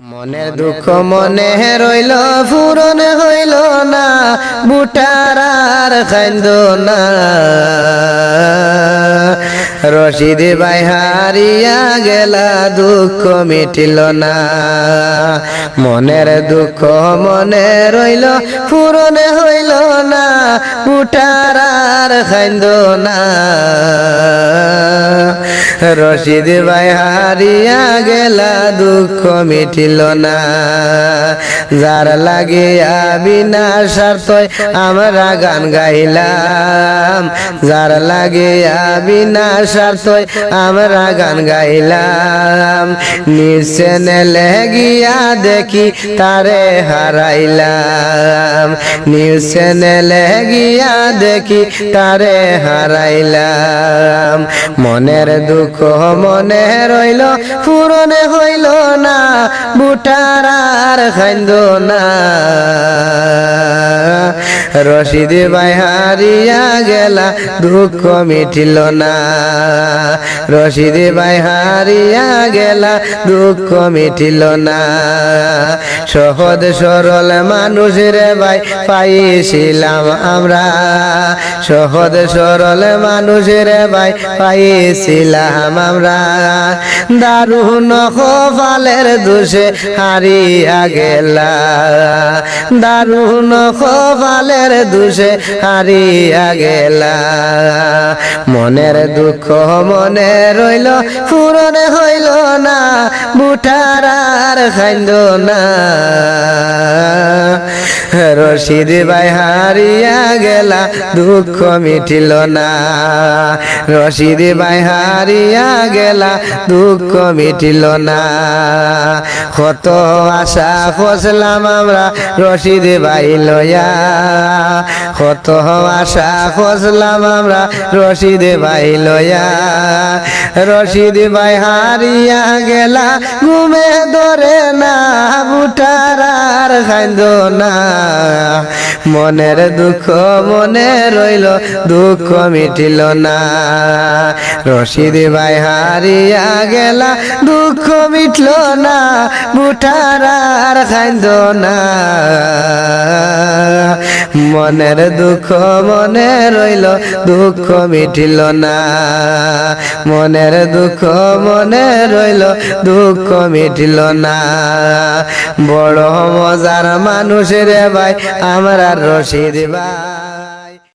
মনের দুঃখ মনে রইল ফুরন হইল না বুটার খাইন্দ না রশিদ ভাই হারিয়া গেলা দুঃখ মিটিল না। মনের দুঃখ মনে রইল ফুরন হইল না বুটার খাইন্দ না রশিদ ভাই হারিয়া গেলা দুঃখ মিটিল না। যার লাগে বিনা স্বার্থই আমরা গান গাইলাম। যার লাগে বিনা স্বার্থই আমরা গান গাইলাম। নিচে নেলে গিয়া দেখি তারে হারাইলাম। নিচে নেলে গিয়া দেখি তারে হারাইলাম। মনের দুঃখ মনে রইল, পূরণে হইল না। বুটার আর খাইন্দ না। রশিদ ভাই হারিয়া গেলা, দুঃখ মিটিল না। রশিদ ভাই হারিয়া গেলা, দুঃখ মিটিল না। সহজ সরল মানুষের ভাই, পাইছিলাম আমরা। সহজ সরল মানুষের ভাই, পাইছিলাম আমরা। দারুণ কপালের দোষে হারিয়া গেলা। দারুণ কপালের দুষে হারিয়া গেলা। মনের দুঃখ মনে রইল, পূরণ হইল না, বুটার আর খাইন্দ না। রশিদ ভাই হারিয়া গেলা, দুঃখ মিটিল না। রশিদ ভাই হারিয়া গেলা, দুঃখ মিটিল না। কত আশা খসলাম আমরা রশিদ ভাই লয়া। কত আশা খসলাম আমরা রশিদ ভাই লয়া। রশিদ ভাই হারিয়া গেলা, ঘুমে ধরে না। মনের দুঃখ মনে রইল, দুঃখ মিটিল না। রশিদ ভাই হারিয়া গেলা, দুঃখ মিটল না। বুটার আর খাইন্দ না। মনের দুঃখ মনে রইল, দুঃখ মিটিল না। মনের দুঃখ মনে রইল, দুঃখ মিটিল না। বড় মজার মানুষের ভাই, আমরা রশিদ ভাই।